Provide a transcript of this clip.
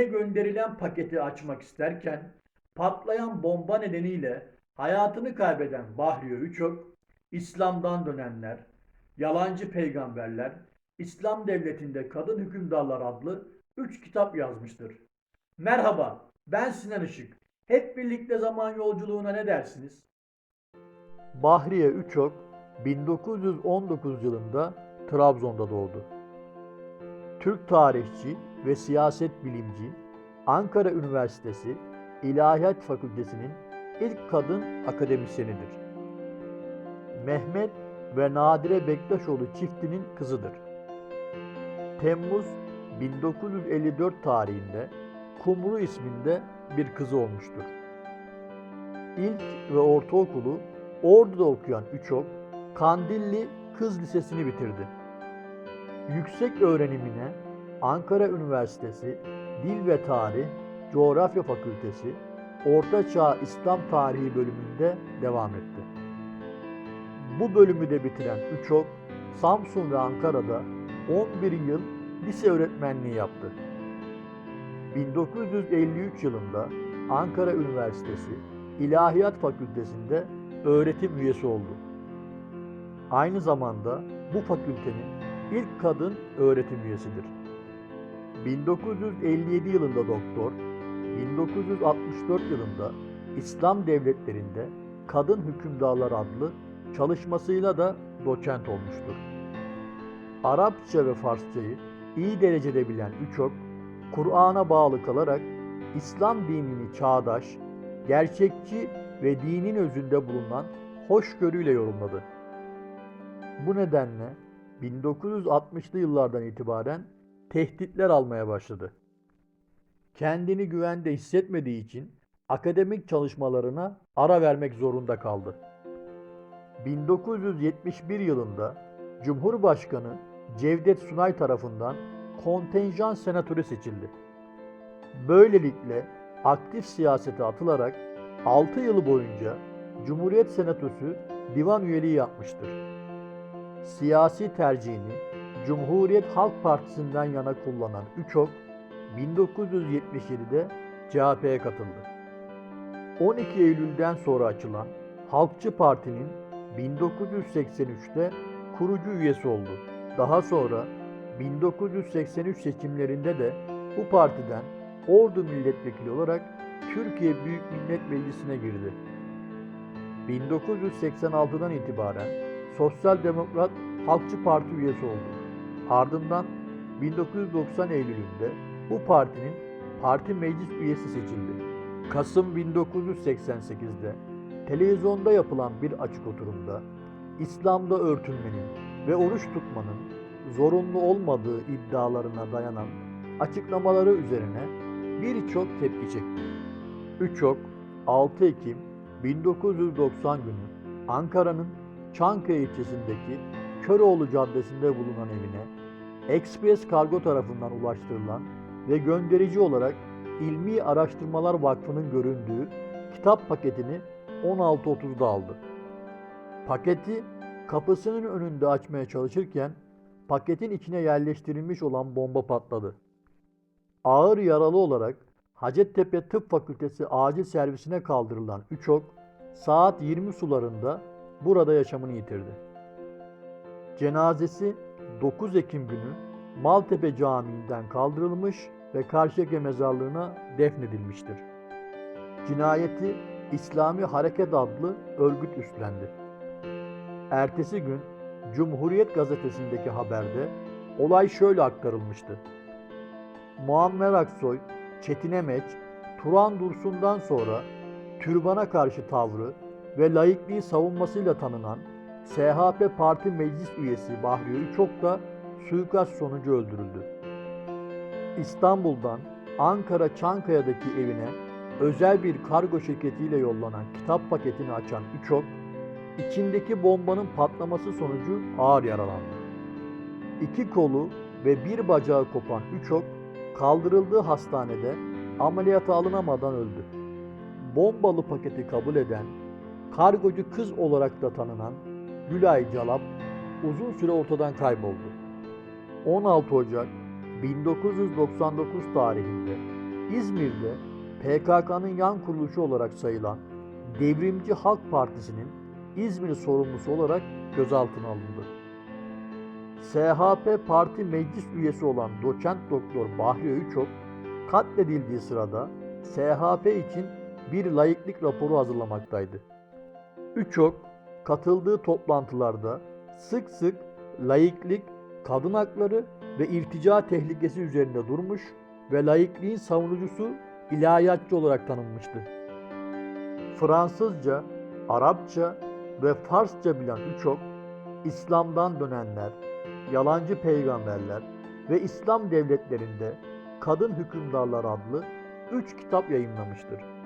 evine gönderilen paketi açmak isterken patlayan bomba nedeniyle hayatını kaybeden Bahriye Üçok, İslam'dan dönenler, Yalancı Peygamberler, İslam Devleti'nde Kadın Hükümdarlar adlı 3 kitap yazmıştır. Merhaba, ben Sinan Işık. Hep birlikte zaman yolculuğuna ne dersiniz? Bahriye Üçok 1919 yılında Trabzon'da doğdu. Türk tarihçi ve siyaset bilimci, Ankara Üniversitesi İlahiyat Fakültesi'nin ilk kadın akademisyenidir. Mehmet ve Nadire Bektaşoğlu çiftinin kızıdır. Temmuz 1954 tarihinde Kumru isminde bir kızı olmuştur. İlk ve ortaokulu Ordu'da okuyan Üçok, Kandilli Kız Lisesi'ni bitirdi. Yüksek öğrenimine Ankara Üniversitesi Dil ve Tarih Coğrafya Fakültesi Orta Çağ İslam Tarihi bölümünde devam etti. Bu bölümü de bitiren Üçok, Samsun ve Ankara'da 11 yıl lise öğretmenliği yaptı. 1953 yılında Ankara Üniversitesi İlahiyat Fakültesi'nde öğretim üyesi oldu. Aynı zamanda bu fakültenin ilk kadın öğretim üyesidir. 1957 yılında doktor, 1964 yılında İslam devletlerinde Kadın Hükümdarlar adlı çalışmasıyla da doçent olmuştur. Arapça ve Farsçayı iyi derecede bilen Üçok, Kur'an'a bağlı kalarak İslam dinini çağdaş, gerçekçi ve dinin özünde bulunan hoşgörüyle yorumladı. Bu nedenle 1960'lı yıllardan itibaren tehditler almaya başladı. Kendini güvende hissetmediği için akademik çalışmalarına ara vermek zorunda kaldı. 1971 yılında Cumhurbaşkanı Cevdet Sunay tarafından kontenjan senatörü seçildi. Böylelikle aktif siyasete atılarak 6 yıl boyunca Cumhuriyet Senatosu divan üyeliği yapmıştır. Siyasi tercihini Cumhuriyet Halk Partisi'nden yana kullanan Üçok, 1977'de CHP'ye katıldı. 12 Eylül'den sonra açılan Halkçı Parti'nin 1983'te kurucu üyesi oldu. Daha sonra 1983 seçimlerinde de bu partiden Ordu milletvekili olarak Türkiye Büyük Millet Meclisi'ne girdi. 1986'dan itibaren Sosyal Demokrat Halkçı Parti üyesi oldu. Ardından 1990 Eylül'ünde bu partinin parti meclis üyesi seçildi. Kasım 1988'de televizyonda yapılan bir açık oturumda İslam'da örtünmenin ve oruç tutmanın zorunlu olmadığı iddialarına dayanan açıklamaları üzerine birçok tepki çekti. Üçok 6 Ekim 1990 günü Ankara'nın Çankaya ilçesindeki Köroğlu Caddesi'nde bulunan evine Express Kargo tarafından ulaştırılan ve gönderici olarak İlmi Araştırmalar Vakfı'nın göründüğü kitap paketini 16.30'da aldı. Paketi kapısının önünde açmaya çalışırken paketin içine yerleştirilmiş olan bomba patladı. Ağır yaralı olarak Hacettepe Tıp Fakültesi acil servisine kaldırılan Üçok saat 20 sularında burada yaşamını yitirdi. Cenazesi 9 Ekim günü Maltepe Camii'nden kaldırılmış ve Karşıyaka mezarlığına defnedilmiştir. Cinayeti İslami Hareket adlı örgüt üstlendi. Ertesi gün Cumhuriyet gazetesindeki haberde olay şöyle aktarılmıştı. Muammer Aksoy, Çetin Emeç, Turan Dursun'dan sonra türbana karşı tavrı ve laikliği savunmasıyla tanınan SHP Parti Meclis Üyesi Bahriye Üçok da suikast sonucu öldürüldü. İstanbul'dan Ankara Çankaya'daki evine özel bir kargo şirketiyle yollanan kitap paketini açan Üçok, içindeki bombanın patlaması sonucu ağır yaralandı. İki kolu ve bir bacağı kopan Üçok, kaldırıldığı hastanede ameliyata alınamadan öldü. Bombalı paketi kabul eden, kargocu kız olarak da tanınan Gülay Calap uzun süre ortadan kayboldu. 16 Ocak 1999 tarihinde İzmir'de PKK'nın yan kuruluşu olarak sayılan Devrimci Halk Partisi'nin İzmir sorumlusu olarak gözaltına alındı. SHP Parti Meclis üyesi olan doçent doktor Bahri Öğüçok katledildiği sırada SHP için bir layıklık raporu hazırlamaktaydı. Üçok katıldığı toplantılarda sık sık layıklık, kadın hakları ve irtica tehlikesi üzerinde durmuş ve laikliğin savunucusu ilahiyatçı olarak tanınmıştı. Fransızca, Arapça ve Farsça bilen Üçok, İslam'dan dönenler, yalancı peygamberler ve İslam devletlerinde Kadın Hükümdarlar adlı üç kitap yayınlamıştır.